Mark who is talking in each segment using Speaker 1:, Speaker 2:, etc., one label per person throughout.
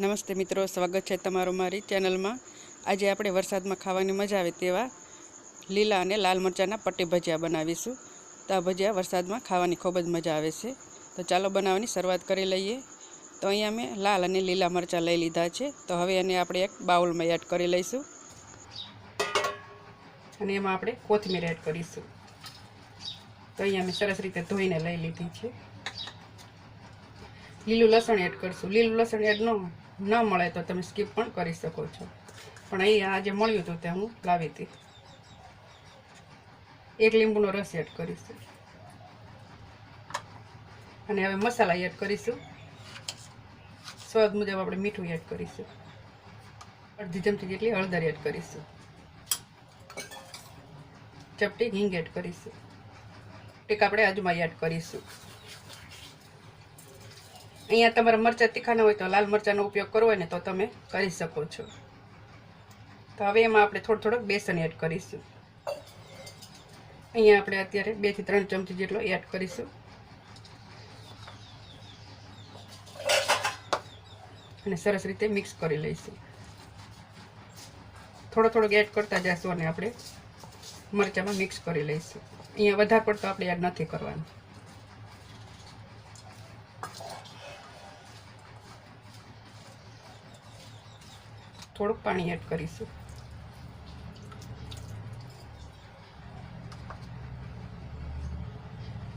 Speaker 1: નમસ્તે મિત્રો, સ્વાગત છે તમારું મારી ચેનલમાં. આજે આપણે વરસાદમાં ખાવાની મજા આવે તેવા લીલા અને લાલ મરચાંના પટ્ટી ભજીયા બનાવીશું. તો આ ભજીયા વરસાદમાં ખાવાની ખૂબ જ મજા આવે છે. તો ચાલો બનાવવાની શરૂઆત કરી લઈએ. તો અહીંયા મેં લાલ અને લીલા મરચાં લઈ લીધા છે. તો હવે એને આપણે એક બાઉલમાં એડ કરી લઈશું. અને એમાં આપણે કોથમીર એડ કરીશું. તો અહીંયા મેં સરસ રીતે ધોઈને લઈ લીધી છે. લીલું લસણ એડ કરશું. લીલું લસણ એડ ન ન મળે તો તમે સ્કીપ પણ કરી શકો છો. પણ અહીં આજે મળ્યું હતું તે હું લાવી હતી. એક લીંબુનો રસ એડ કરીશું. અને હવે મસાલા એડ કરીશું. સ્વાદ મુજબ આપણે મીઠું એડ કરીશું. અડધી ચમચી જેટલી હળદર એડ કરીશું. ચપટી હિંગ એડ કરીશું. ટીક આપણે આજમાં એડ કરીશું. અહીંયા તમારા મરચાં તીખા હોય તો લાલ મરચાંનો ઉપયોગ કરવો હોય ને તો તમે કરી શકો છો. તો હવે એમાં આપણે થોડું થોડુંક બેસન એડ કરીશું. અહીંયા આપણે અત્યારે બેથી ત્રણ ચમચી જેટલો એડ કરીશું. અને સરસ રીતે મિક્સ કરી લઈશું. થોડો થોડોક એડ કરતા જઈશું અને આપણે મરચાંમાં મિક્સ કરી લઈશું. અહીંયા વધારે પડતો આપણે એડ નથી કરવાનું. થોડુંક પાણી એડ કરીશું.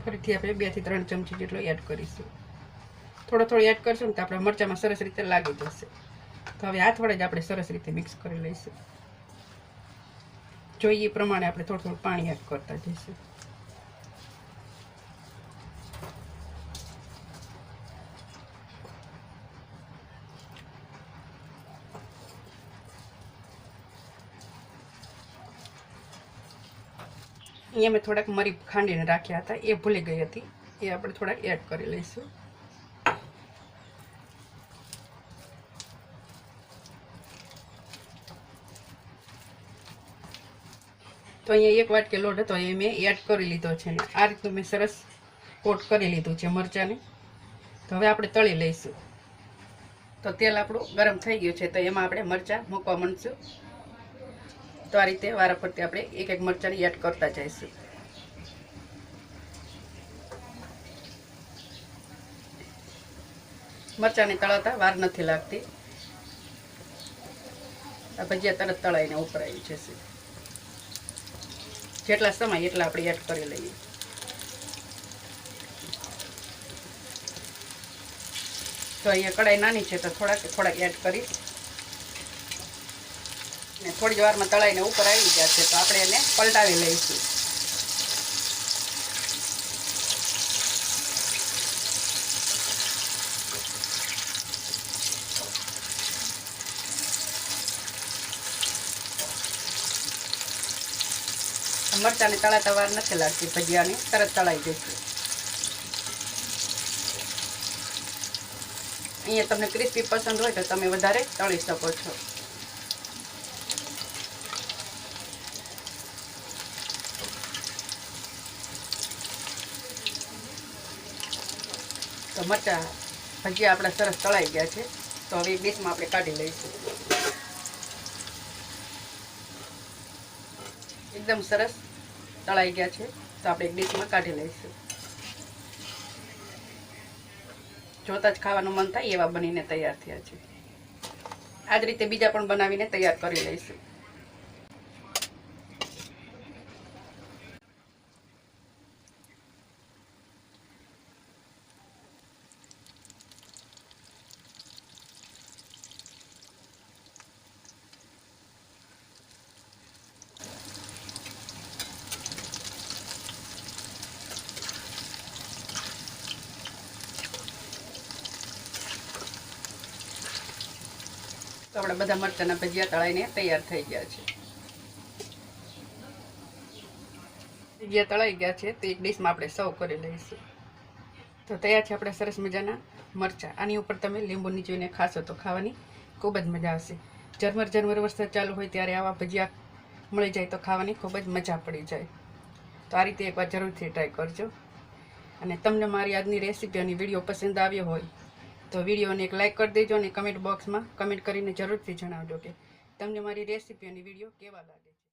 Speaker 1: ફરીથી આપણે બેથી ત્રણ ચમચી જેટલો એડ કરીશું. થોડો થોડો એડ કરશું ને તો આપણા મરચાંમાં સરસ રીતે લાગી જશે. તો હવે હાથ વડે જ આપણે સરસ રીતે મિક્સ કરી લઈશું. જોઈએ એ પ્રમાણે આપણે થોડું થોડું પાણી એડ કરતા જઈશું. અહીંયા મેં થોડાક મરી ખાંડીને રાખ્યા હતા. એ ભૂલી ગઈ હતી. એ આપણે થોડાક એડ કરી લઈશું. તો અહીંયા એક વાટકે લોટ હતો, એ મેં એડ કરી લીધો છે ને. આ રીતનું મેં સરસ કોટ કરી લીધું છે મરચાંને. તો હવે આપણે તળી લઈશું. તો તેલ આપણું ગરમ થઈ ગયું છે, તો એમાં આપણે મરચાં મૂકવા માંડશું. તો આ રીતે વારા ફરતી આપણે એક એક મરચાંની એડ કરતા જઈશું. મરચાંની તળાતા વાર નથી લાગતી. આ ભજીયા તરત તળાઈને આવી જશે. જેટલા સમય એટલા આપણે એડ કરી લઈએ. તો અહીંયા કડાઈ નાની છે તો થોડાક થોડાક એડ કરીશ ને થોડી વારમાં તળાઈને ઉપર આવી ગયા છે, તો આપણે એને પલટાવી લઈશું. મરચાંની તળાતા વાર નથી લાગતી, ભજીયાની તરત તળાઈ જશે. અહીંયા તમને ક્રિસ્પી પસંદ હોય તો તમે વધારે તળી શકો છો. તો મરચા ભજીયા આપણા સરસ તળાઈ ગયા છે. તો હવે ડીશમાં આપણે કાઢી લઈશું. એકદમ સરસ તળાઈ ગયા છે. તો આપણે એક ડીશમાં કાઢી લઈશું. જોતા જ ખાવાનું મન થાય એવા બનીને તૈયાર થયા છે. આ જ રીતે બીજા પણ બનાવીને તૈયાર કરી લઈશું. તો આપણે બધા મરચાંના ભજીયા તળાઈને તૈયાર થઈ ગયા છે. ભજીયા તળાઈ ગયા છે, તો એક ડીશમાં આપણે સર્વ કરી લઈશું. તો તૈયાર છે આપણે સરસ મજાના મરચાં. આની ઉપર તમે લીંબુ નીચોઈને ખાશો તો ખાવાની ખૂબ જ મજા આવશે. ઝરમર ઝરમર વરસાદ ચાલુ હોય ત્યારે આવા ભજીયા મળી જાય તો ખાવાની ખૂબ જ મજા પડી જાય. તો આ રીતે એકવાર જરૂરથી ટ્રાય કરજો. અને તમને મારી આજની રેસીપી અને વીડિયો પસંદ આવ્યો હોય તો વિડીયોને એક લાઇક કરી દેજો અને કમેન્ટ બોક્સમાં કમેન્ટ કરીને જરૂરથી જણાવજો કે તમને મારી રેસીપી અને વીડિયો કેવા લાગે છે.